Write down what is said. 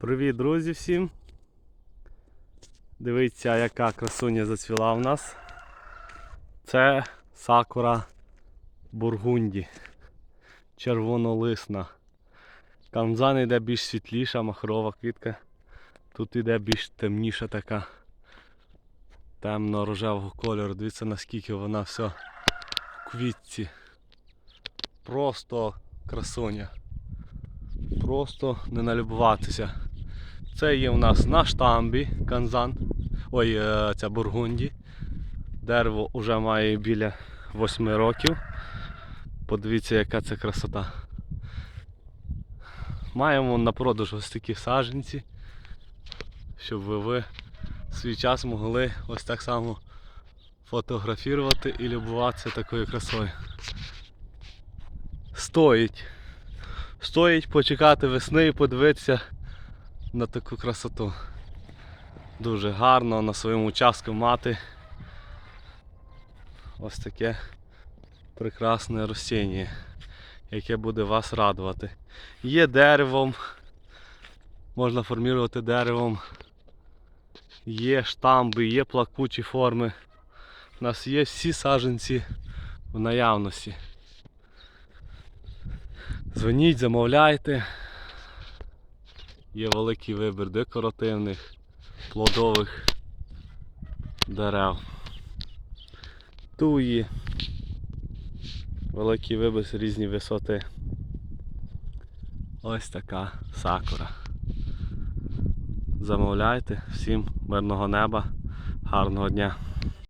Привіт, друзі всім! Дивіться, яка красуня зацвіла в нас. Це сакура бургунді. Червонолисна. Камзан йде більш світліша, махрова квітка. Тут йде більш темніша така темно-рожевого кольору. Дивіться наскільки вона вся в квітці. Просто красуня. Просто не налюбуватися. Це є у нас на штамбі канзан. Ой, е, це бургунді. Дерево вже має біля 8 років. Подивіться, яка це красота. Маємо на продаж ось такі саджанці, щоб ви, ви свій час могли ось так само фотографувати і любуватися такою красою. Стоїть. Стоїть почекати весни і подивитися на таку красоту. Дуже гарно на своєму участку мати ось таке прекрасне ростіння, яке буде вас радувати. Є деревом, можна формувати деревом, є штамби, є плакучі форми. У нас є всі саджанці в наявності. Дзвоніть, замовляйте. Є великий вибір декоративних, плодових дерев. Туї. Великий вибір різні висоти. Ось така сакура. Замовляйте. Всім мирного неба, гарного дня.